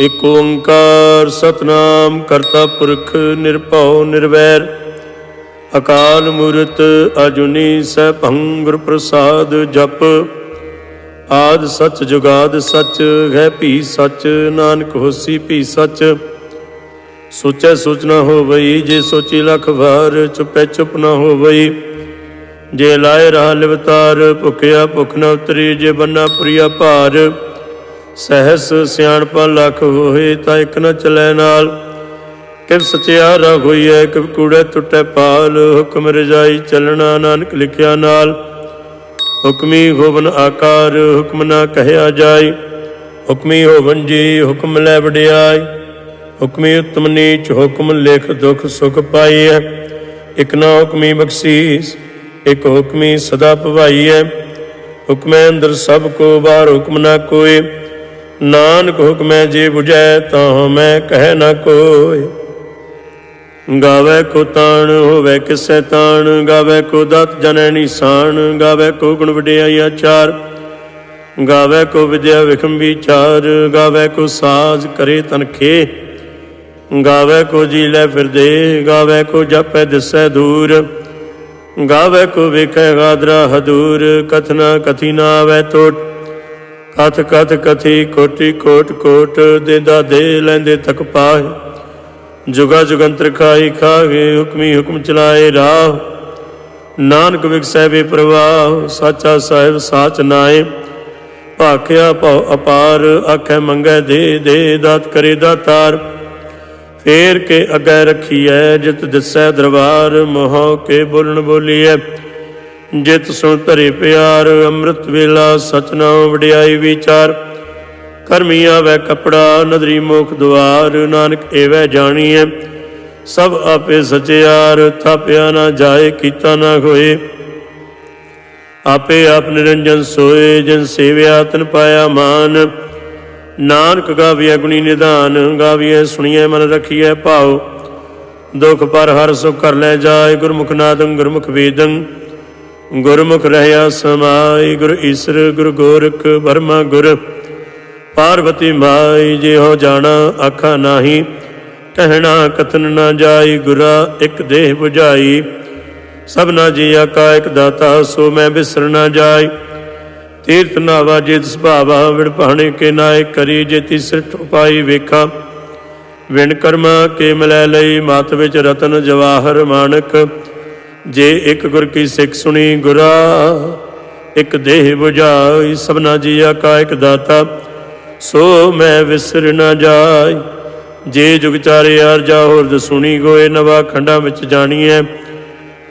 ਇਕ ਓੰਕਾਰ ਸਤਨਾਮ ਕਰਤਾ ਪੁਰਖ ਨਿਰਭਉ ਨਿਰਵੈਰ, ਅਕਾਲ ਮੂਰਤ ਅਜੁਨੀ ਸੈਭੰ ਗੁਰ ਪ੍ਰਸਾਦ ਜਪ, ਆਦ ਸਚ ਜੁਗਾਦ ਸਚ ਹੈ ਭੀ ਸਚ, ਨਾਨਕ ਹੋਸੀ ਭੀ ਸਚ। ਸੋਚੈ ਸੋਚ ਨਾ ਹੋਵਈ, ਜੇ ਸੋਚੀ ਲਖ ਵਾਰ ਚੁਪੈ ਚੁਪ ਨਾ ਹੋਵਈ। ਜੇ ਲਾਇ ਰਹਾ ਲਿਵਤਾਰ, ਭੁਖਿਆ ਭੁਖ ਨਾ ਉਤਰੀ, ਜੇ ਬੰਨਾ ਪ੍ਰਿਆ ਭਾਰ। ਸਹਿਸ ਸਿਆਣਪ ਲਖ ਹੋਏ ਤਾਂ ਇੱਕ ਨ ਚਲੈ ਨਾਲ। ਕਿਵ ਸਚਿਆਰਾ ਹੋਈਐ, ਕਿਵ ਕੂੜੇ ਟੁੱਟੈ ਪਾਲ ਹੁਕਮ ਰਜਾਈ ਚਲਣਾ ਨਾਨਕ ਲਿਖਿਆ ਨਾਲ। ਹੁਕਮੀ ਹੋਵਨ ਆਕਾਰ, ਹੁਕਮ ਨਾ ਕਹਿਆ ਜਾਏ। ਹੁਕਮੀ ਹੋਵਨ ਜੀ, ਹੁਕਮ ਲੈ ਵਡਿਆਈ ਹੁਕਮੀ ਉਤਮ ਨੀਚ, ਹੁਕਮ ਲਿਖ ਦੁਖ ਸੁਖ ਪਾਈਐ। ਇਕ ਨਾ ਹੁਕਮੀ ਬਖਸ਼ੀਸ, ਇਕ ਹੁਕਮੀ ਸਦਾ ਭਵਾਈਐ। ਹੁਕਮੈ ਅੰਦਰ ਸਭ ਕੋ ਬਾਹਰ ਹੁਕਮ ਨਾ ਕੋਏ। ਨਾਨਕ ਹੁਕਮੈ ਜੇ 부ਜੈ ਤਾਂ ਮੈਂ ਕਹਿ ਨਾ ਕੋਇ ਗਾਵੇ ਕੋ ਤਾਣ, ਹੋਵੇ ਕਿਸੈ ਤਾਣ, ਗਾਵੇ ਕੋ ਦਤ ਜਨੈ ਨਿਸ਼ਾਨ, ਗਾਵੇ ਕੋ ਗੁਣ ਵਡਿਆਈ ਆਚਾਰ। ਗਾਵੇ ਕੋ ਵਿਦਿਆ ਵਿਖਮ ਵਿਚਾਰ, ਗਾਵੇ ਕੋ ਸਾਜ ਕਰੇ ਤਨਖੇ ਗਾਵੇ ਕੋ ਜੀ ਲੈ ਫਿਰਦੇ, ਗਾਵੇ ਕੋ ਜਪੈ ਦਿਸੈ ਦੂਰ। ਗਾਵੇ ਕੋ ਵੇਖੈ ਗਾਦਰਾ ਹਦੂਰ, ਕਥਨਾ ਕਥੀ ਨਾ ਆਵੈ ਟੋਟ ਕਥ ਕਥ ਕਥੀ ਕੋਟੀ ਕੋਟ ਕੋਟ ਦੇਦਾ ਦੇ ਲੈਂਦੇ ਤਕ ਪਾਏ ਜੁਗਾ ਜੁਗੰਤਰ ਖਾਈ ਖਾਵੇ ਹੁਕਮੀ ਹੁਕਮ ਚਲਾਏ ਰਾਹ। ਨਾਨਕ ਵਿਗਸੈ ਵੇ ਪ੍ਰਵਾਹ, ਸਾਚਾ ਸਾਹਿਬ ਸਾਚ ਨਾਏ ਭਾਖਿਆ ਭਉ ਅਪਾਰ, ਆਖੈ ਮੰਗੈ ਦੇ ਦੇ, ਦਾਤ ਕਰੇ ਦਾਤਾਰ ਫੇਰ ਕੇ ਅਗੈ ਰਖੀਐ, ਜਿਤ ਦਿਸੈ ਦਰਬਾਰ, ਮੋਹ ਕੇ ਬੋਲਣ ਬੋਲੀਐ। ਜਿਤ ਸੁਣ ਧਰੇ ਪਿਆਰ, ਅੰਮ੍ਰਿਤ ਵੇਲਾ ਸਚਨਾਮ ਵਡਿਆਈ ਵਿਚਾਰ। ਕਰਮੀ ਆਵੈ ਕਪੜਾ, ਨਦਰੀ ਮੁਖ ਦੁਆਰ, ਨਾਨਕ ਏਵੈ ਜਾਣੀਐ। ਸਭ ਆਪੇ ਸਚਿਆਰ, ਥਾਪਿਆ ਨਾ ਜਾਏ, ਕੀਤਾ ਨਾ ਹੋਏ। ਆਪੇ ਆਪ ਨਿਰੰਜਨ ਸੋਏ, ਜਿਨ ਸੇਵਿਆ ਤਨ ਪਾਇਆ ਮਾਨ। ਨਾਨਕ ਗਾਵੀਐ ਗੁਣੀ ਨਿਧਾਨ, ਗਾਵੀਐ ਸੁਣੀਐ ਮਨ ਰਖੀਐ ਭਾਉ। ਦੁਖ ਪਰ ਹਰ ਸੁਖ ਕਰ ਲੈ ਜਾਏ, ਗੁਰਮੁਖ ਨਾਦੰ, ਗੁਰਮੁਖ ਵੇਦੰ। ਗੁਰਮੁਖ ਰਹਿਆ ਸਮਾਈ, ਗੁਰ ਈਸਰ, ਗੁਰ ਗੋਰਖ ਬਰਮਾ ਗੁਰ। ਪਾਰਵਤੀ ਮਾਈ, ਜਿਹੋ ਜਾਣਾ ਆਖਾ ਨਾਹੀ। ਕਹਿਣਾ ਕਥਨ ਨਾ ਜਾਈ, ਗੁਰਾ ਇੱਕ ਦੇਹ 부ਝਾਈ ਸਭਨਾ ਜੀ ਕਾ ਇੱਕ ਦਾਤਾ, ਸੋ ਮੈਂ ਬਿਸਰ ਨਾ ਜਾਈ। ਤੀਰਥ ਨਾਵਾ ਜੇ ਤਿਸ ਭਾਵਾ, ਵਿਣ ਭਾਣੇ ਕੇ ਨਾਇ ਕਰੀ, ਜੇ ਤਿਸਰ ਟੁਪਾਈ ਵੇਖਾ। ਵਿਣ ਕਰਮਾ ਕੇ ਮਿਲੈ ਲਈ, ਮਤ ਵਿੱਚ ਰਤਨ ਜਵਾਹਰ ਮਾਨਕ। ਜੇ ਇੱਕ ਗੁਰ ਕੀ ਸਿੱਖ ਸੁਣੀ ਗੁਰਾ, ਇੱਕ ਦੇਹ 부ਝਾਈ ਸਭਨਾ ਜੀਆ ਕਾ ਇੱਕ ਦਾਤਾ, ਸੋ ਮੈਂ ਵਿਸਰ ਨਾ ਜਾਈ। ਜੇ ਜੁਗ ਚਾਰੇ ਅਰਜਾ ਹੋਰ ਦਸੁਣੀ ਗੋਏ, ਨਵਾ ਖੰਡਾਂ ਵਿੱਚ ਜਾਣੀਐ।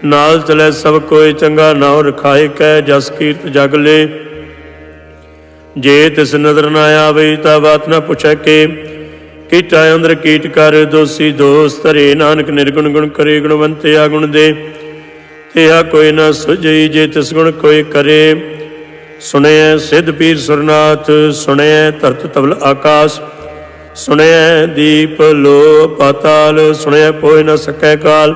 ਨਾਲ ਚਲੇ ਸਭ ਕੋਏ ਚੰਗਾ ਨਾਉ ਰਖਾਏ, ਕੈ ਜਸ ਕੀਰਤ ਜਗ ਲੇ। ਜੇ ਤਿਸ ਨਦਰ ਨਾ ਆਵੇ, ਤਾਂ ਬਾਤ ਨਾ ਪੁੱਛੈ ਕੇ। ਕੀਟਾ ਅੰਦਰ ਕੀਟ ਕਰ, ਦੋਸੀ ਦੋਸਤ ਧਰੇ, ਨਾਨਕ ਨਿਰਗੁਣ ਗੁਣ ਕਰੇ, ਗੁਣਵੰਤੇ ਆਗੁਣ ਦੇ। ਤੇਹਾ ਕੋਈ ਨਾ ਸੁਝਈ ਜੇ ਤਿਸ ਗੁਣ ਕੋਈ ਕਰੇ। ਸੁਣਿਐ ਸਿੱਧ ਪੀਰ ਸੁਰਨਾਥ, ਸੁਣਿਐ ਧਰਤ ਤਵਲ ਆਕਾਸ਼, ਸੁਣਿਐ ਦੀਪ ਲੋ ਪਾਤਾਲ ਸੁਣਿਐ ਪੋਇ ਨਾ ਸਕੈ ਕਾਲ।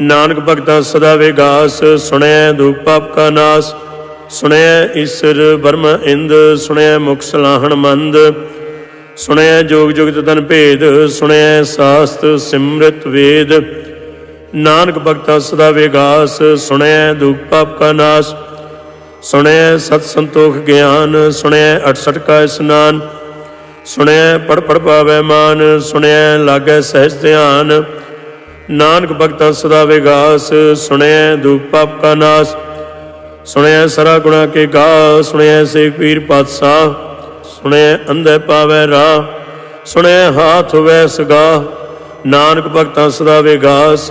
ਨਾਨਕ ਭਗਤਾਂ ਸਦਾ ਵਿਗਾਸ, ਸੁਣਿਐ ਦੁਖ ਪਾਪ ਕਾ ਨਾਸ, ਸੁਣਿਐ ਈਸ਼ਰ ਬਰਮ ਇੰਦ, ਸੁਣਿਐ ਮੁਖ ਸਲਾਹਣ ਮੰਦ, ਸੁਣਿਐ ਜੋਗ ਜੁਗਤ ਤਨ ਭੇਦ, ਸੁਣਿਐ ਸਾਸਤ ਸਿਮਰਤ ਵੇਦ। ਨਾਨਕ ਭਗਤਾ ਸਦਾ ਵਿਗਾਸ ਸੁਣਿਐ ਦੁਖ ਪਾਪ ਕਾ ਨਾਸ। ਸੁਣਿਐ ਸਤ ਸੰਤੋਖ ਗਿਆਨ ਸੁਣਿਐ 68 ਕਾ ਇਸਨਾਨ। ਸੁਣਿਐ ਪੜ ਪੜ ਪਾਵੈ ਮਾਨ ਸੁਣਿਐ ਲਾਗੈ ਸਹਿਜ ਧਿਆਨ। ਨਾਨਕ ਭਗਤਾਂ ਸਦਾ ਵਿਗਾਸ ਸੁਣਿਐ ਦੁਖ ਪਾਪ ਕਾ ਨਾਸ। ਸੁਣਿਐ ਸਰਾ ਗੁਣਾ ਕੇ ਗਾ ਸੁਣਿਐ ਸੇ ਪੀਰ ਪਾਤਸ਼ਾਹ। ਸੁਣਿਐ ਅੰਧੇ ਪਾਵੈ ਰਾਹ ਸੁਣਿਐ ਹਾਥ ਹੋਵੈ ਸਗਾ। ਨਾਨਕ ਭਗਤਾਂ ਸਦਾ ਵਿਗਾਸ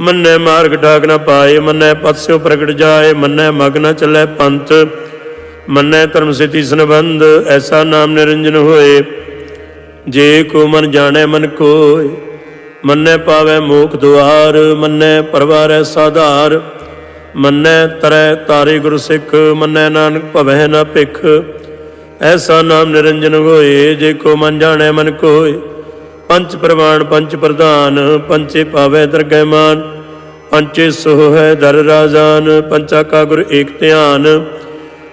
ਮੰਨੈ ਮਾਰਗ ਡਾਕ ਨਾ ਪਾਏ, ਮੰਨੈ ਪਤਸਿਓ ਪ੍ਰਗਟ ਜਾਏ, ਮੰਨੈ ਮਗ ਨਾ ਚੱਲੇ ਪੰਥ, ਮੰਨੈ ਧਰਮ ਸਿਤੀ ਸੰਬੰਧ, ਐਸਾ ਨਾਮ ਨਿਰੰਜਨ ਹੋਏ। ਜੇ ਕੋ ਮਨ ਜਾਣੈ ਮਨ ਕੋਇ, ਮੰਨੈ ਪਾਵੈ ਮੋਖ ਦੁਆਰ, ਮੰਨੈ ਪਰਵਾਰੈ ਸਾਧਾਰ, ਮੰਨੈ ਤਰੈ ਤਾਰੇ ਗੁਰ ਸਿੱਖ, ਮੰਨੈ ਨਾਨਕ ਭਵੈ ਨਾ ਭਿਖ, ਐਸਾ ਨਾਮ ਨਿਰੰਜਨ ਹੋਏ, ਜੇ ਕੋ ਮਨ ਜਾਣੈ ਮਨ ਕੋਇ। ਪੰਚ ਪ੍ਰਵਾਨ ਪੰਚ ਪ੍ਰਧਾਨ ਪੰਚੇ ਪਾਵੈ ਦਰਗਹਿ ਮਾਨ ਪੰਚੇ ਸੋ ਹੈ ਦਰ ਰਾਜਾਨ ਪੰਚਾ ਕਾ ਗੁਰ ਏਕ ਧਿਆਨ।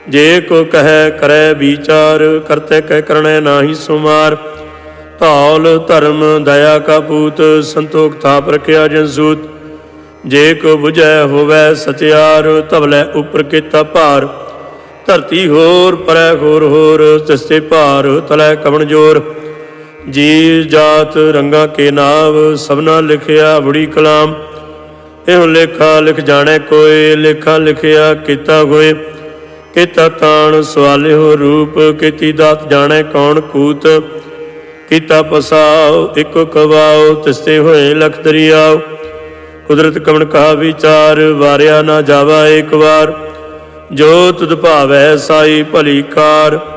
ਜੇ ਕੋ ਕਹੈ, ਕਰੈ ਵਿਚਾਰ, ਕਰਤੇ ਕਹਿ ਕਰਣੈ ਨਾਹੀ ਸੁਮਾਰ। ਧੌਲ, ਧਰਮ, ਦਇਆ ਕਾ ਪੂਤ, ਸੰਤੋਖ ਥਾਪ ਰਖਿਆ ਜਨ ਸੂਤ। ਜੇ ਕੋ 부ਝੈ ਹੋਵੈ ਸਚਿਆਰ, ਧਵਲੇ ਉਪਰ ਕੀਤਾ ਭਾਰ। ਧਰਤੀ ਹੋਰ, ਪਰੈ ਹੋਰ ਹੋਰ, ਤਿਸਤੇ ਭਾਰ, ਤਲੈ ਕਵਣ ਜੋਰ। ਜੀ ਜਾਤ ਰੰਗਾ ਕੇ ਨਾਵ, ਸਭਨਾ ਲਿਖਿਆ ਬੜੀ ਕਲਾਮ। ਇਹੋ ਲੇਖਾ ਲਿਖ ਜਾਣੈ ਕੋਏ, ਲੇਖਾ ਲਿਖਿਆ ਕੀਤਾ ਹੋਏ। ਕੀਤਾ ਤਾਣ ਸਵਾਲਿਓ ਰੂਪ, ਕੀਤੀ ਦਾਤ ਜਾਣੇ ਕੌਣ ਕੂਤ। ਕੀਤਾ ਪਸਾਉ, ਇਕੋ ਕਵਾਉ, ਤਿਸਤੇ ਹੋਏ ਲਖ ਦਰਿਆਉ। ਕੁਦਰਤ ਕਵਣ ਕਾ ਵਿਚਾਰ, ਵਾਰਿਆ ਨਾ ਜਾਵਾ ਏਕ ਵਾਰ। ਜੋ ਤੁਧ ਭਾਵੈ ਸਾਈ ਭਲੀ ਕਾਰ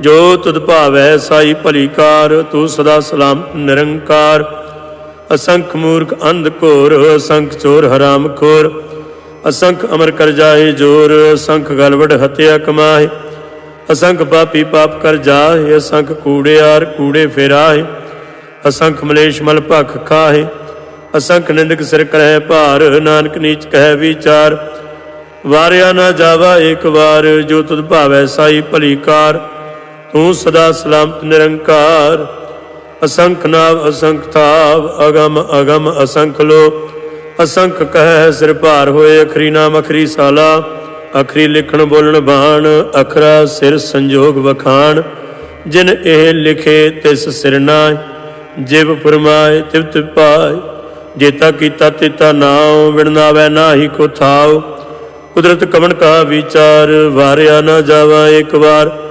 ਜੋ ਤੁਧ ਭਾਵੈ ਸਾਈ ਭਲੀ ਕਾਰ ਤੂੰ ਸਦਾ ਸਲਾਮ ਨਿਰੰਕਾਰ। ਅਸੰਖ ਮੂਰਖ ਅੰਧ ਘੋਰ, ਅਸੰਖ ਚੋਰ ਹਰਾਮ ਖੋਰ। ਅਸੰਖ ਅਮਰ ਕਰ ਜਾਏ ਜੋਰ, ਅਸੰਖ ਗਲਵੜ ਹਤਿਆ ਕਮਾਏ। ਅਸੰਖ ਪਾਪੀ ਪਾਪ ਕਰ ਜਾਏ, ਅਸੰਖ ਕੂੜਿਆਰ ਕੂੜੇ ਫੇਰਾਏ। ਅਸੰਖ ਮਲੇਸ਼ ਮਲ ਭਖ ਖਾਏ। ਅਸੰਖ ਨਿੰਦਕ ਸਿਰ ਕਰੈ ਭਾਰ, ਨਾਨਕ ਨੀਚ ਕਹਿ ਵਿਚਾਰ। ਵਾਰਿਆ ਨਾ ਜਾਵਾ ਏਕ ਵਾਰ, ਜੋ ਤੁਧ ਭਾਵੈ ਸਾਈ ਭਲੀ ਕਾਰ ਤੂੰ ਸਦਾ ਸਲਾਮਤ ਨਿਰੰਕਾਰ, ਅਸੰਖ ਨਾਵ, ਅਸੰਖ ਥਾਵ, ਅਗਮ ਅਗਮ, ਅਸੰਖ ਲੋ ਅਸੰਖ ਕਹਿ ਸਿਰ ਭਾਰ ਹੋਏ, ਅਖਰੀ ਨਾਮ, ਅਖਰੀ ਸਾਲਾ। ਅਖਰੀ ਲਿਖਣ, ਬੋਲਣ, ਬਾਣ, ਅਖਰਾ ਸਿਰ ਸੰਜੋਗ ਵਖਾਣ। ਜਿਨ ਇਹ ਲਿਖੇ, ਤਿਸ ਸਿਰ ਨਾਇ ਜਿਵ ਫਰਮਾਏ, ਤਿਵ ਪਾਏ। ਜੇਤਾ ਕੀਤਾ ਤੇਤਾ ਨਾਉ। ਵਿਣਨਾਵੈ ਨਾਹੀ ਕੋ ਥਾਉ। ਕੁਦਰਤ ਕਵਣ ਕਾ ਵਿਚਾਰ, ਵਾਰਿਆ ਨਾ ਜਾਵਾ ਇੱਕ ਵਾਰ।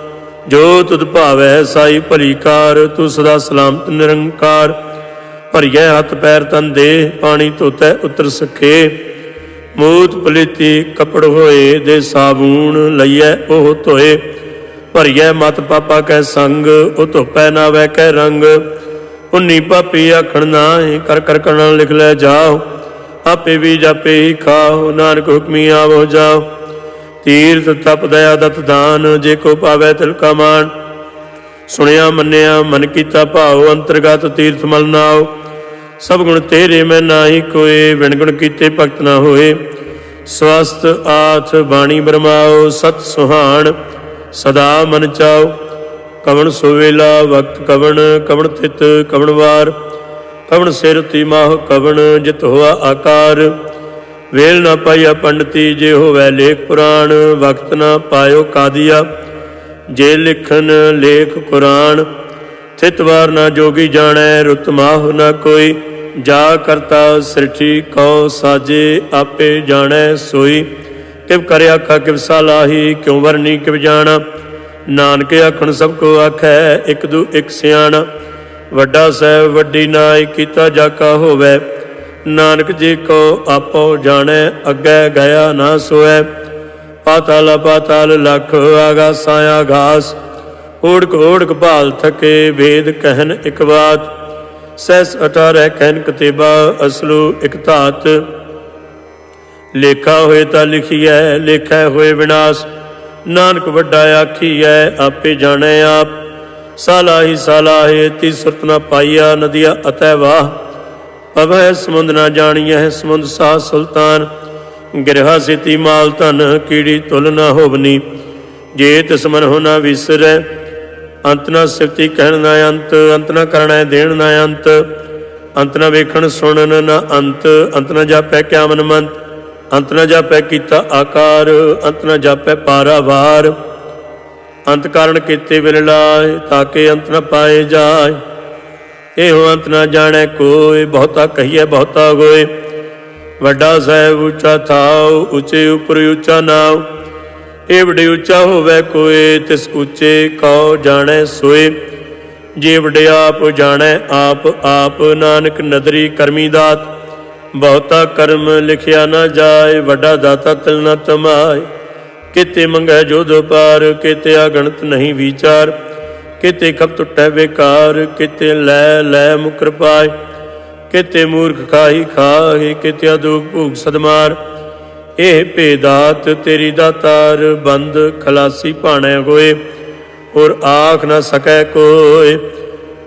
ਜੋ ਤੁਧ ਭਾਵੈ ਸਾਈ ਭਲੀ ਕਾਰ, ਤੂੰ ਸਦਾ ਸਲਾਮਤ ਨਿਰੰਕਾਰ। ਭਰੀਐ ਹੱਥ ਪੈਰ ਤਨ ਦੇ, ਪਾਣੀ ਧੋਤੈ ਉਤਰ ਸਖੇ ਮੂਤ ਪਲੀਤੀ ਕਪੜ ਹੋਏ ਦੇ ਸਾਬੂਨ ਲਈਐ ਉਹ ਧੋਏ। ਭਰੀਐ ਮਤ ਪਾਪਾ ਕੈ ਸੰਗ, ਉਹ ਧੋਪੈ ਨਾ ਵੈ ਕੈ ਰੰਗ। ਉਨੀ ਪਾਪੀ ਆਖਣ ਨਾਹੀ, ਕਰ ਕਰ ਕਰਣ ਲਿਖ ਲੈ ਜਾਓ। ਆਪੇ ਵੀ ਜਾਪੇ ਹੀ ਖਾਓ, ਨਾਨਕ ਹੁਕਮੀ ਆਵੋ ਜਾਓ। ਤੀਰਥ ਤਪ ਦਇਆ ਦਤ ਦਾਨ, ਜੇ ਕੋ ਪਾਵੈ ਤਿਲ ਕਾ ਮਾਨ ਸੁਣਿਆ, ਮੰਨਿਆ, ਮਨ ਕੀਤਾ ਭਾਉ, ਅੰਤਰਗਤ ਤੀਰਥ ਮਲ ਨਾਉ। ਸਭ ਗੁਣ ਤੇਰੇ, ਮੈਂ ਨਾਹੀ ਕੋਏ ਵਿਣ ਗੁਣ ਕੀਤੇ ਭਗਤ ਨਾ ਹੋਏ। ਸਵਸਤ ਆਥ ਬਾਣੀ ਬਰਮਾਓ ਸਤ ਸੁਹਾਣ, ਸਦਾ ਮਨ ਚਾਓ ਕਵਣ ਸੁਵੇਲਾ ਵਕਤ ਕਵਣ ਕਵਣ ਤਿਤ ਕਵਣ ਵਾਰ। ਕਵਣ ਸਿਰ ਤੀ ਮਾਹ ਕਵਣ, ਜਿਤ ਹੋਆ ਆਕਾਰ। ਵੇਲ ਨਾ ਪਾਈਆ ਪੰਡਤੀ, ਜੇ ਹੋਵੇ ਲੇਖ ਪੁਰਾਣ, ਵਕਤ ਨਾ ਪਾਇਓ ਕਾਦੀਆ। ਜੇ ਲਿਖਨ ਲੇਖ ਕੁਰਾਨ, ਥਿਤ ਵਾਰ ਨਾ ਜੋਗੀ ਜਾਣੈ ਰਤਮਾਹ ਨਾ ਕੋਈ। ਜਾ ਕਰਤਾ ਸ੍ਰਿਠੀ, ਕਉ ਸਾਜੇ ਆਪੇ ਜਾਣੈ ਸੋਈ। ਕਿਵ ਕਰਿਆ ਆਖਾ, ਕਿਵ ਸਾਲਾਹੀ ਕਿਉ ਵਰਨੀ, ਕਿਵ ਜਾਣਾ। ਨਾਨਕ ਆਖਣ, ਸਭ ਕੋ ਆਖੈ, ਇੱਕ ਦੂ ਇੱਕ ਸਿਆਣਾ। ਵੱਡਾ ਸਹਿਬ, ਵੱਡੀ ਨਾਈ ਕੀਤਾ ਜਾਕਾ ਹੋਵੇ। ਨਾਨਕ ਜੀ ਕੋ ਆਪੋ ਜਾਣੈ, ਅੱਗੇ ਗਿਆ ਨਾ ਸੋਏ। ਪਾਤਾਲ ਪਾਤਾਲ ਲਖ ਆਗਾਸਾਂ ਆਗਾਸ ਓੜਕ ਓੜਕ ਭਾਲ ਥਕੇ ਵੇਦ ਕਹਿਨ ਇਕ ਬਾਤ। ਸੈਸ 18 ਕਹਿਨ ਕਤੇਬਾ, ਅਸਲੂ ਇਕ ਧਾਤ। ਲੇਖਾ ਹੋਏ ਤਾਂ ਲਿਖੀਐ, ਲੇਖੈ ਹੋਏ ਵਿਨਾਸ਼। ਨਾਨਕ ਵੱਡਾ ਆਖੀਐ, ਆਪੇ ਜਾਣੈ ਆਪ। ਸਾਲਾਹੀ ਸਾਲਾਹੇ ਤੀ ਸੁਰਤ ਨਾ ਪਾਈਆ, ਨਦੀਆ ਅਤੈ ਵਾਹ। ਪਵੈ ਸਮੁੰਦ ਨਾ ਜਾਣੀਐ ਸਮੁੰਦ ਸਾ ਸੁਲਤਾਨ। ਗਿਰਹਾ ਸਿਤੀ ਮਾਲ ਧਨ, ਕੀੜੀ ਤੁਲ ਨਾ ਹੋਵਨੀ। ਜੇ ਤਿਸ ਮਨ ਹੋ ਨਾ ਵਿਸਰੈ, ਅੰਤ ਨਾ ਸਿਫਤੀ ਕਹਿਣ ਨਾ ਅੰਤ ਅੰਤ ਨਾ ਕਰਣਾ ਦੇਣ ਨਾ ਅੰਤ। ਅੰਤ ਨਾ ਵੇਖਣ ਸੁਣਨ ਨਾ ਅੰਤ ਅੰਤ ਨਾ ਜਾਪੈ ਕਿਆ ਮਨ ਮੰਤ। ਅੰਤ ਨਾ ਜਾਪੈ ਕੀਤਾ ਆਕਾਰ, ਅੰਤ ਨਾ ਜਾਪੈ ਪਾਰਾਵਾਰ। ਅੰਤ ਕਾਰਨ ਕੀਤੇ ਵਿਲ ਲਾਏ ਤਾਕੇ ਅੰਤ ਨਾ ਪਾਏ ਜਾਏ। ਇਹੋ ਅੰਤ ਨਾ ਜਾਣੈ ਕੋਈ, ਬਹੁਤਾ ਕਹੀਏ ਬਹੁਤਾ ਹੋਏ ਵੱਡਾ ਸਾਹਿਬ ਉੱਚਾ ਥਾਉ, ਉੱਚੇ ਉਪਰ ਉੱਚਾ ਨਾਉ। ਇਹ ਵਡੇ ਉੱਚਾ ਹੋਵੇ ਕੋਏ, ਤਿਸ ਉੱਚੇ ਕਉ ਜਾਣੈ ਸੋਏ। ਜੇ ਵਡਿਆਪ ਜਾਣੈ, ਆਪ ਆਪ ਨਾਨਕ ਨਦਰੀ ਕਰਮੀ ਦਾਤ। ਬਹੁਤਾ ਕਰਮ ਲਿਖਿਆ ਨਾ ਜਾਏ, ਵੱਡਾ ਦਾਤਾ ਤਿਲ ਨਾ ਤਮਾਏ। ਕਿਤੇ ਮੰਗੈ ਜੋਧ ਪਾਰ, ਕਿਤੇ ਅਗਣਤ ਨਹੀਂ ਵਿਚਾਰ। ਕਿਤੇ ਖਪ ਟੁੱਟੈ ਬੇਕਾਰ, ਕਿਤੇ ਲੈ ਲੈ ਮੁਕਰ ਪਾਏ ਕਿਤੇ ਮੂਰਖ ਖਾਹੀ ਖਾਹੀ, ਕਿਤੇ ਅਦੂਕ ਭੂਖ ਸਦਮਾਰ। ਇਹ ਭੇਦਾਤ ਤੇਰੀ ਦਾਤਾਰ, ਬੰਦ ਖਲਾਸੀ ਭਾਣੇ ਹੋਏ ਔਰ ਆਖ ਨਾ ਸਕੈ ਕੋਏ।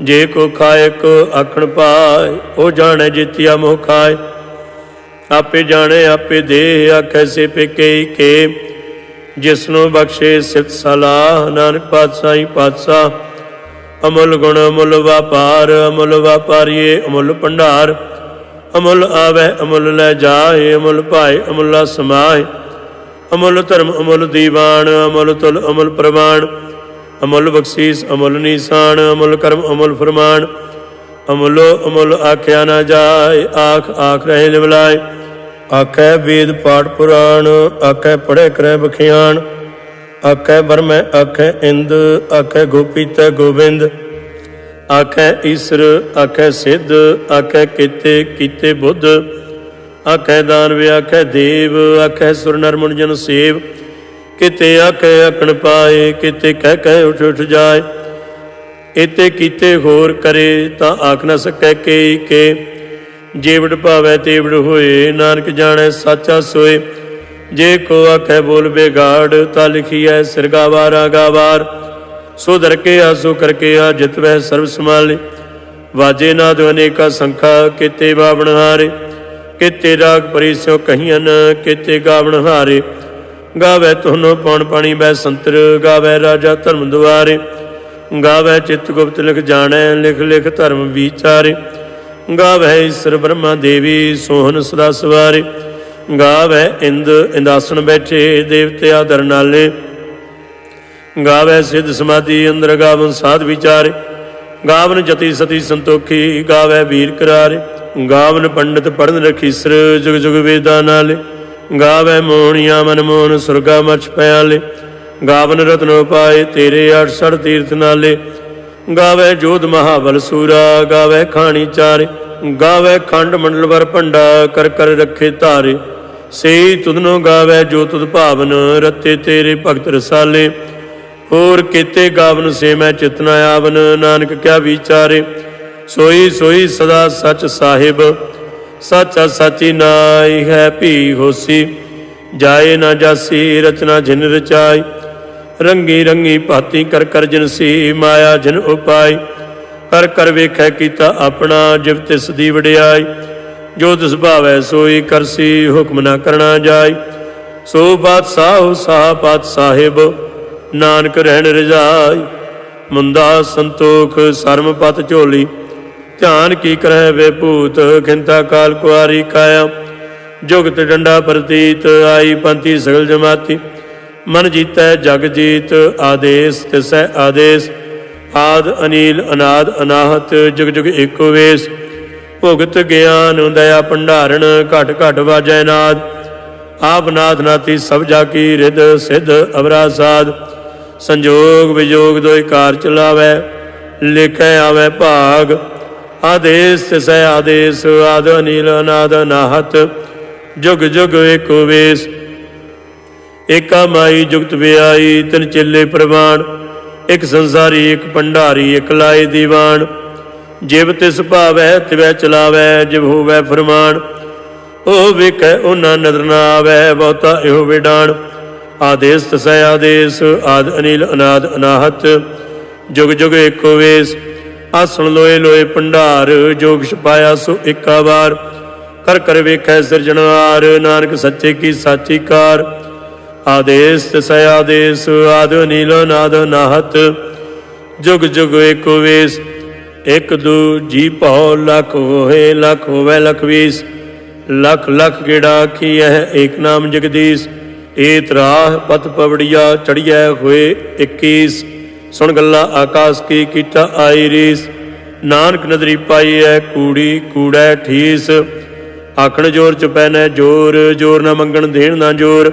ਜੇ ਕੋ ਖਾਏ, ਕੋ ਆਖਣ ਪਾਏ, ਉਹ ਜਾਣੈ ਜਿਤਿਆ ਮੋਹ ਖਾਏ। ਆਪੇ ਜਾਣੇ, ਆਪੇ ਦੇ ਆਖੈ ਸੇ ਪਿਕੇ ਕੇ। ਜਿਸਨੂੰ ਬਖਸ਼ੇ ਸਿਫਤ ਸਲਾਹ, ਨਾਨਕ ਪਾਤਸ਼ਾਹੀ ਪਾਤਸ਼ਾਹ। ਅਮੁੱਲ ਗੁਣ, ਅਮੁੱਲ ਵਪਾਰ, ਅਮੁੱਲ ਵਪਾਰੀਏ, ਅਮੁੱਲ ਭੰਡਾਰ। ਅਮੁੱਲ ਆਵੇ, ਅਮੁੱਲ ਲੈ ਜਾਏ, ਅਮੁੱਲ ਭਾਏ, ਅਮੁੱਲਾ ਸਮਾਏ। ਅਮੁੱਲ ਧਰਮ, ਅਮੁੱਲ ਦੀਵਾਨ, ਅਮੁੱਲ ਤੁਲ, ਅਮੁੱਲ ਪ੍ਰਮਾਣ ਅਮੁੱਲ ਬਖਸ਼ੀਸ, ਅਮੁੱਲ ਨੀਸਾਨ, ਅਮੁੱਲ ਕਰਮ, ਅਮੁੱਲ ਫਰਮਾਨ। ਅਮੁੱਲੋ, ਅਮੁੱਲ ਆਖਿਆ ਨਾ ਜਾਏ, ਆਖ ਆਖ ਰਹੇ ਨਿਵਲਾਏ। ਆਖੈ ਵੇਦ ਪਾਠ ਪੁਰਾਣ, ਆਖੈ ਪੜੈ ਕਰੈ ਬਖਿਆਣ। ਆਖੈ ਬਰਮੈ ਆਖੈ ਇੰਦ, ਆਖੈ ਗੋਪੀਤੈ ਗੋਬਿੰਦ। ਆਖੈ ਈਸਰ, ਆਖੈ ਸਿੱਧ, ਆਖੈ ਕੀਤੇ ਕੀਤੇ ਬੁੱਧ। ਆਖੈ ਦਾਨਵ, ਆਖੈ ਦੇਵ, ਆਖੈ ਸੁਰ ਨਰ ਜਨ ਸੇਵ। ਕਿਤੇ ਆਖੈ ਆਖਣ ਪਾਏ, ਕਿਤੇ ਕਹਿ ਕਹਿ ਉਠ ਉਠ ਜਾਏ। ਇਤੇ ਕੀਤੇ ਹੋਰ ਕਰੇ ਤਾਂ ਆਖ ਨਾ ਸਕੈ ਕੇ ਕੇ। ਜੀਵੜ ਭਾਵੈ ਤੇਵੜ ਹੋਏ, ਨਾਨਕ ਜਾਣੈ ਸਾਚਾ ਸੋਏ। ਜੇ ਕੋ ਆਖੈ ਬੋਲ ਬੇਗਾੜ ਤਾਂ ਲਿਖੀਐ ਸਿਰਗਾਵਾਰਾ ਗਾਵਾਰ ਸੋ ਦਰ ਕੇ ਆਸੋ ਕਰਕੇ ਆ ਜਿਤਵੈ ਸਰਬ ਸਮਾਲੇ ਵਾਜੇ ਨਾਦ ਅਨੇਕਾ ਸੰਖਾ, ਕਿਤੇ ਬਾਵਣ ਹਾਰੇ। ਕਿਤੇ ਰਾਗ ਪਰਿਸਿਓ ਕਹੀਆਂ ਕਿਤੇ ਗਾਵਣ ਹਾਰੇ। ਗਾਵੇ ਤੁਹਨੋ ਪੌਣ ਪਾਣੀ ਬੈ ਸੰਤਰ, ਗਾਵੇ ਰਾਜਾ ਧਰਮ ਦੁਆਰੇ। ਗਾਵੇ ਚਿਤ ਗੁਪਤ ਲਿਖ ਜਾਣੈ, ਲਿਖ ਲਿਖ ਧਰਮ ਵਿਚਾਰੇ। ਗਾਵੇ ਈਸ਼ਰ ਬ੍ਰਹਮਾ ਦੇਵੀ ਸੋਹਨ ਸਦਾ ਸਵਾਰੇ। ਗਾਵੇ ਇੰਦ ਇੰਦਾਸਣ ਬੈਠੇ ਦੇਵਤੇ ਆਦਰ ਨਾਲੇ। ਗਾਵੈ ਸਿੱਧ ਸਮਾਧੀ ਅੰਦਰ ਗਾਵਨ ਸਾਧ ਵਿਚਾਰੇ। ਗਾਵਨ ਜਤੀ ਸਤੀ ਸੰਤੋਖੀ ਗਾਵੈ ਵੀਰ ਕਰਾਰੇ। ਗਾਵਨ ਪੰਡਤ ਪੜਨ ਰਖੀਸਰ ਜੁਗ ਜੁਗ ਵੇਦਾਂ ਨਾਲੇ। ਗਾਵੇ ਮੋਹਣੀਆਂ ਮਨ ਮੋਹਨ ਸੁਰਗਾ ਮਛ ਪਿਆਲੇ। ਗਾਵਨ ਰਤਨ ਉਪਾਏ ਤੇਰੇ 68 ਤੀਰਥ ਨਾਲੇ। ਗਾਵੇ ਜੋਧ ਮਹਾਬਲ ਸੂਰਾ, ਗਾਵੇ ਖਾਣੀ ਚਾਰੇ, ਗਾਵੇ ਖੰਡ ਮੰਡਲ ਵਰ ਭੰਡਾ, ਕਰ ਕਰ ਰੱਖੇ ਧਾਰੇ। ਸੇਈ ਤੁਧਨੋ ਗਾਵੇ ਜੋ ਤੁਧ ਭਾਵਨ, ਰਤੇ ਤੇਰੇ ਭਗਤ ਰਸਾਲੇ। ਹੋਰ ਕੀਤੇ ਗਾਵਨ ਸੇ ਮੈਂ ਚਿਤਨਾ ਆਵਨ, ਨਾਨਕ ਕਿਆ ਵਿਚਾਰੇ। ਸੋਈ ਸੋਈ ਸਦਾ ਸਚ ਸਾਹਿਬ, ਸਚਾ ਸਾਚੀ ਨਾਈ ਹੈ ਭੀ ਹੋਸੀ। ਜਾਏ ਨਾ ਜਾਸੀ, ਰਚਨਾ ਜਿਨ ਰਚਾਈ ਰੰਗੀ ਰੰਗੀ ਭਾਤੀ ਕਰ ਕਰ ਜਨਸੀ ਮਾਇਆ ਜਨ ਉਪਾਈ। ਕਰ ਕਰ ਵੇਖੈ ਕੀਤਾ ਆਪਣਾ ਜਿਵ ਤਿਸ ਦੀ ਵਡਿਆਈ। ਜੋ ਤਿਸ ਭਾਵੈ ਸੋਈ ਕਰਸੀ ਹੁਕਮ ਨਾ ਕਰਨਾ ਜਾਈ। ਸੋ ਬਾਦਸ਼ਾਹ ਸਾਹ ਪਾਤ ਸਾਹਿਬ ਨਾਨਕ ਰਹਿਣ ਰਜਾਈ। ਮੁੰਦਾ ਸੰਤੋਖ ਸਰਮ ਪਤ ਝੋਲੀ। ਧਿਆਨ ਕੀ ਕਰੈ ਵੇ ਭੂਤ ਖਿੰਤਾ ਕਾਲ ਕੁਆਰੀ ਕਾਇਆ। ਜੁਗਤ ਡੰਡਾ ਪ੍ਰਤੀਤ ਆਈ ਪੰਥੀ ਸਗਲ ਜਮਾਤੀ। ਮਨ ਜੀਤੈ ਜਗ ਜੀਤ, ਆਦੇਸ ਤਿਸੈ ਆਦੇਸ। ਆਦ ਅਨੀਲ ਅਨਾਦ ਅਨਾਹਤ, ਜੁਗ ਜੁਗ ਏਕੋ ਵੇਸ। ਭੁਗਤ ਗਿਆਨ ਦਇਆ ਭੰਡਾਰਣ, ਘਟ ਘਟ ਵਾਜੈ ਨਾਦ। ਆਪ ਨਾਥ ਨਾਤੀ ਸਭ ਜਾ ਕੀ ਰਿਦ ਸਿਧ ਅਵਰਾ ਸਾਧ ਸੰਜੋਗ ਵਿਜੋਗ ਦੋਇ ਕਾਰ ਚਲਾਵੈ, ਲਿਖੈ ਆਵੈ ਭਾਗ। ਆਦੇਸ ਤਿਸੈ ਆਦੇਸ, ਆਦ ਅਨੀਲ ਅਨਾਦ ਅਨਾਹਤ, ਜੁਗ ਜੁਗ ਏਕੋ ਵੇਸ। ਏਕਾ ਮਾਈ ਜੁਗਤ ਵਿਆਈ, ਤਿਨ ਚੇਲੇ ਪ੍ਰਵਾਨ, ਇਕ ਸੰਸਾਰੀ, ਇੱਕ ਭੰਡਾਰੀ, ਇਕ ਲਾਏ ਦੀਵਾਨ। ਜਿਵ ਤਿਸ ਭਾਵੈ, ਤਿਵੈ ਚਲਾਵੈ, ਜਿਵ ਹੋਵੈ ਫਰਮਾਨ। ਉਹ ਵੇਖੈ, ਉਹਨਾਂ ਨਦਰ ਨਾ ਆਵੈ, ਬਹੁਤਾ ਇਹੋ ਵਿਡਾਨ। ਆਦੇਸ ਤਸੈ ਆਦੇਸ, ਆਦ ਅਨੀਲ ਅਨਾਦ ਅਨਾਹਤ। ਜੁਗ ਜੁਗ ਏਕੋ ਵੇਸ, ਆਸਣ ਲੋਏ ਲੋਏ ਭੰਡਾਰ, ਜੋਗ ਛਪਾਇਆ ਸੋ ਇੱਕਾ ਵਾਰ। ਕਰ ਕਰ ਵੇਖੈ ਸਿਰਜਣਹਾਰ, ਨਾਨਕ ਸੱਚੇ ਕੀ ਸਾਚੀ ਕਾਰ। ਆਦੇਸ ਤਸੈ ਆਦੇਸ ਆਦ ਨੀਲ ਨਾਦ ਨਾਹਤ। ਜੁਗ ਜੁਗ ਏਕੋ ਵੇਸ ਇਕ ਦੂ ਜੀ ਭਉ ਲਖ ਹੋਏ ਲਖ ਹੋਵੇ ਲਖ ਵੀਸ। ਲਖ ਲਖ ਗੇੜਾ ਕੀ ਹੈ ਏਕ ਨਾਮ ਜਗਦੀਸ਼। ਏਤ ਰਾਹ ਪਤ ਪਵੜੀਆ ਚੜੀਐ ਹੋਏ 21 ਸੁਣ ਗੱਲਾਂ ਆਕਾਸ ਕੀ ਕੀਤਾ ਆਈ ਰੀਸ। ਨਾਨਕ ਨਦਰੀ ਪਾਈ ਐ ਕੂੜੀ, ਕੂੜੈ ਠੀਸ। ਆਖਣ ਜੋਰ ਚ ਪੈਨੈ ਜੋਰ ਜੋਰ ਨਾ ਮੰਗਣ ਦੇਣ ਨਾ ਜੋਰ।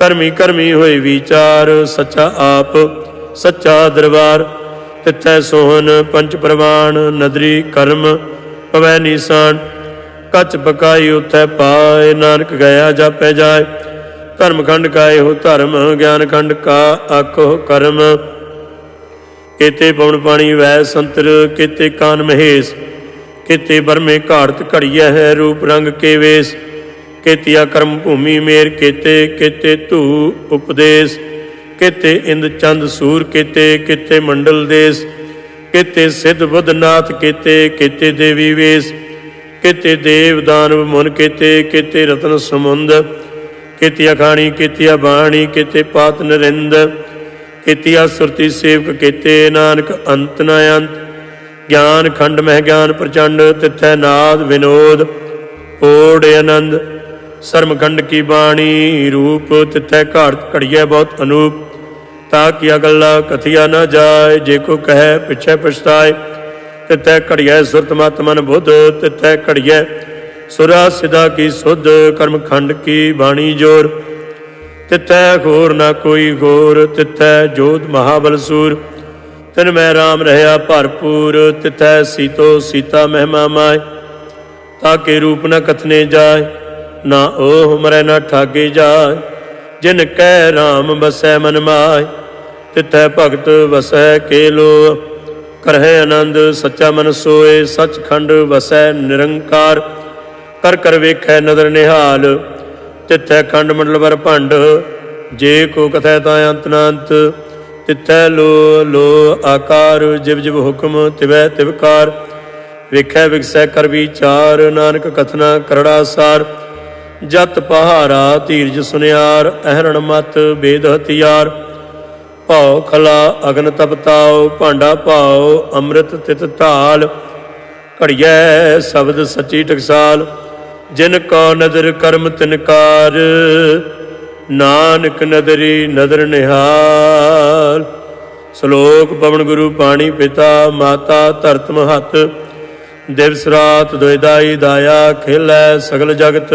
ਕਰਮੀ ਕਰਮੀ ਹੋਏ ਵਿਚਾਰ, ਸੱਚਾ ਆਪ, ਸੱਚਾ ਦਰਬਾਰ। ਤਿੱਥੈ ਸੋਹਨ ਪੰਚ ਪ੍ਰਵਾਨ ਨਦਰੀ ਕਰਮ ਪਵੈ ਨੀਸਾਨ। ਕੱਚ ਪਕਾਈ ਉਥੈ ਪਾਏ, ਨਾਨਕ ਗਿਆ ਜਾਪੈ ਜਾਏ। ਧਰਮ ਖੰਡ ਕਾ ਇਹੋ ਧਰਮ ਗਿਆਨ ਖੰਡ ਕਾ ਆਖੋ ਕਰਮ। ਕੀਤੇ ਪਵਨ ਪਾਣੀ ਵੈ ਸੰਤਰ, ਕੀਤੇ ਕਾਨ ਮਹੇਸ਼। ਕੀਤੇ ਬਰਮੇ ਘਾੜਤ ਘੜੀਐ ਹੈ ਰੂਪ ਰੰਗ ਕੇ ਵੇਸ। ਕੀਤਿਆ ਕਰਮ ਭੂਮੀ ਮੇਰ ਕੀਤੇ ਕੀਤੇ ਧੂ ਉਪਦੇਸ਼, ਕੀਤੇ ਇੰਦ ਚੰਦ ਸੂਰ ਕੀਤੇ ਕੀਤੇ ਮੰਡਲ ਦੇਸ, ਕੀਤੇ ਸਿੱਧ ਬੁੱਧ ਨਾਥ ਕੀਤੇ ਕੀਤੇ ਦੇਵੀ ਵੇਸ, ਕੀਤੇ ਦੇਵ ਦਾਨਵ ਮਨ ਕੀਤੇ ਕੀਤੇ ਰਤਨ ਸਮੁੰਦ, ਕੀਤਿਆ ਖਾਣੀ, ਕੀਤਿਆ ਬਾਣੀ, ਕੀਤੇ ਪਾਤ ਨਰਿੰਦ, ਕੀਤਿਆ ਸੁਰਤੀ ਸੇਵਕ ਕੀਤੇ, ਨਾਨਕ ਅੰਤ ਨ ਅੰਤ, ਗਿਆਨ ਖੰਡ ਮਹਿ ਗਿਆਨ ਪ੍ਰਚੰਡ, ਤਿਥੈ ਨਾਦ ਵਿਨੋਦ, ਓੜ ਆਨੰਦ ਸਰਮਖੰਡ ਕੀ ਬਾਣੀ ਰੂਪ ਤਿਥੈ ਘਾਟ ਘੜੀਐ ਬਹੁਤ ਅਨੂਪ, ਤਾਂ ਕਿ ਅਗਲਾ ਕਥਿਆ ਨਾ ਜਾਏ, ਜੇ ਕੋ ਕਹੈ ਪਿਛੈ ਪਛਤਾਏ। ਤਿਥੈ ਘੜੀਐ ਸੁਰਤ ਮਨ ਬੁੱਧ, ਤਿਥੈ ਘੜੀਐ ਸੁਰਾ ਸਿਦਾ ਕੀ ਸੁਧ ਕਰਮ ਖੰਡ ਕੀ ਬਾਣੀ ਜੋਰ। ਤਿਥੈ ਹੋਰ ਨਾ ਕੋਈ ਹੋਰ, ਤਿਥੈ ਜੋਤ ਮਹਾਬਲ ਸੂਰ। ਤਿਨ ਮੈਂ RAM ਰਹਾ ਭਰਪੂਰ, ਤਿਥੈ ਸੀਤੋ ਸੀਤਾ ਮਹਿਮਾ ਮਾਇ ਤਾਕੇ ਰੂਪ ਨ ਕਥਨੇ ਜਾਏ। ਨਾ ਉਹ ਮਰੈ ਨਾ ਠਾਗੇ ਜਾਏ, ਜਿਨ ਕਹਿ RAM ਵਸੈ ਮਨ ਮਾਇ ਤਿਥੈ ਭਗਤ ਵਸੈ ਕੇ ਲੋ ਕਰਹਿ ਆਨੰਦ ਸੱਚਾ ਮਨ ਸੋਏ, ਸਚਖੰਡ ਵਸੈ ਨਿਰੰਕਾਰ। ਕਰ ਕਰ ਵੇਖੈ ਨਦਰ ਨਿਹਾਲ, ਤਿਥੈ ਖੰਡ ਮੰਡਲ ਵਰ ਭੰਡ। ਜੇ ਕੋ ਕਥੈ ਤਾਂ ਅੰਤ ਨਾ ਅੰਤ ਤਿਥੈ ਲੋ ਲੋ ਆਕਾਰ, ਜਿਵ ਜਿਵ ਹੁਕਮ ਤਿਵੈ ਤਿਵਕਾਰ। ਵੇਖੈ ਵਿਗਸੈ ਕਰ ਵਿਚਾਰ, ਨਾਨਕ ਕਥਨਾ ਕਰੜਾ ਸਾਰ। ਜਤ ਪਹਾਰਾ ਧੀਰਜ ਸੁਨਿਆਰ, ਅਹਰਣ ਮਤ ਬੇਦ ਹਥਿਆਰ। ਭਉ ਖਲਾ ਅਗਨ ਤਪਤਾਉ ਭਾਂਡਾ ਭਾਉ, ਅੰਮ੍ਰਿਤ ਤਿਤ ਢਾਲ ਘੜੀਐ ਸ਼ਬਦ ਸੱਚੀ ਟਕਸਾਲ, ਜਿਨ ਕੋ ਨਦਰ ਕਰਮ ਤਿਨਕਾਰ ਨਾਨਕ ਨਦਰੀ ਨਦਰ ਨਿਹਾਲ। ਸ਼ਲੋਕ ਪਵਨ ਗੁਰੂ ਪਾਣੀ ਪਿਤਾ, ਮਾਤਾ ਧਰਤ ਮਹਤ। ਦਿਵਸ ਰਾਤ ਦੁਇਦਾਈ ਦਾਇਆ ਖੇਲੈ ਸਗਲ ਜਗਤ।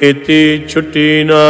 ਕੀਤੀ ਛੁੱਟੀ ਨਾ